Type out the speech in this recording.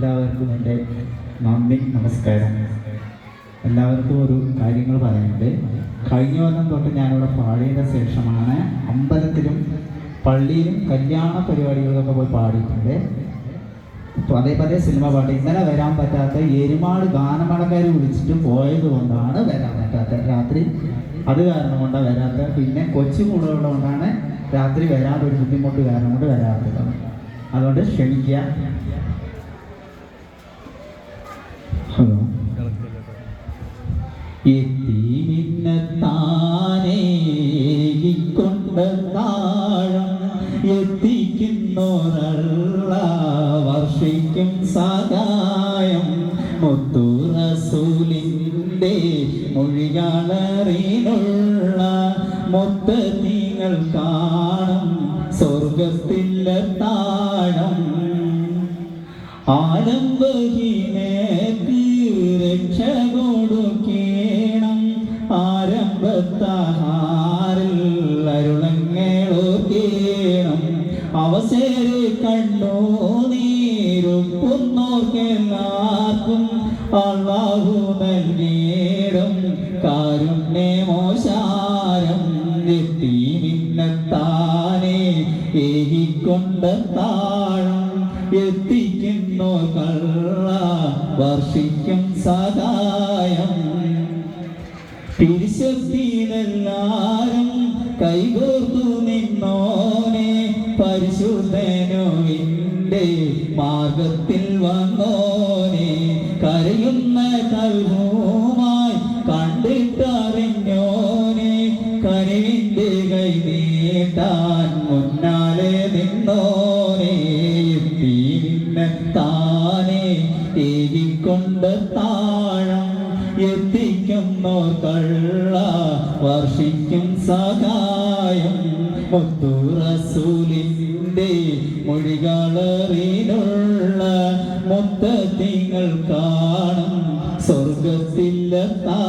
എല്ലാവർക്കും എന്റെ നന്ദി നമസ്കാരം. എല്ലാവർക്കും ഒരു കാര്യങ്ങൾ പറയാനുണ്ട്. കഴിഞ്ഞ കൊല്ലം തൊട്ട് ഞാനിവിടെ പാടിയതിന് ശേഷമാണ് അമ്പലത്തിലും പള്ളിയിലും കല്യാണ പരിപാടികളിലൊക്കെ പോയി പാടിയിട്ടുണ്ട്. പതേ സിനിമ പാട്ട്. ഇന്നലെ വരാൻ പറ്റാത്ത എരുമാട് ഗാനമടക്കാർ വിളിച്ചിട്ട് പോയത് കൊണ്ടാണ് വരാൻ പറ്റാത്തത് രാത്രി അത് കാരണം കൊണ്ടാണ് വരാത്തത് പിന്നെ കൊച്ചു കൂടുള്ളത് കൊണ്ടാണ് രാത്രി വരാതൊരു ഒരു ബുദ്ധിമുട്ട് കാരണം കൊണ്ട് വരാത്തത്. അതുകൊണ്ട് ക്ഷമിക്കുക. എത്തി മിന്നത്താനേകിക്കൊണ്ട താഴം എത്തിക്കുന്നോരള്ള വർഷിക്കും സഹായം. മുത്തു റസൂലിന്റെ മൊഴികളറിനുള്ള മൊത്ത നിങ്ങൾ കാണും സ്വർഗത്തിലെ താഴം. ആരംഭഹീനേക്ക് ആരംഭത്താഹാരിൽ അരുളങ്ങളോ അവസേരി കണ്ണോ നീരുന്നോർക്കെല്ലാവർക്കും അള്ളാഹു നൽകിയിടും. കാരുണ്യമോശാരം എത്തി മിന്നത്താനെ ഏകിക്കൊണ്ട താഴം എത്തിക്കുന്നോ കള്ള വർഷിക്കും സഹായം. തിരിശക്തിയിലെല്ലാരും കൈകോർത്തു നിന്നോനെ പരിശുദ്ധനുവിന്റെ മാർഗത്തിൽ വന്നോനെ കരയുന്ന കൽവുമായി കണ്ടിട്ടറിഞ്ഞോനെ കരുവിന്റെ കൈ നീട്ടാൻ മുന്നാലെ നിന്നോനെ എത്തി നിന്നെ താനെ ഏകിക്കൊണ്ട് താഴം എത്തിക്കുന്നോ കള്ള വർഷിക്കും സഹായം. മുത്തുറസൂലിന്റെ മൊഴികളറിനുള്ള മൊത്തത്തിങ്ങൾ കാണും. സ്വർഗത്തിലെ താ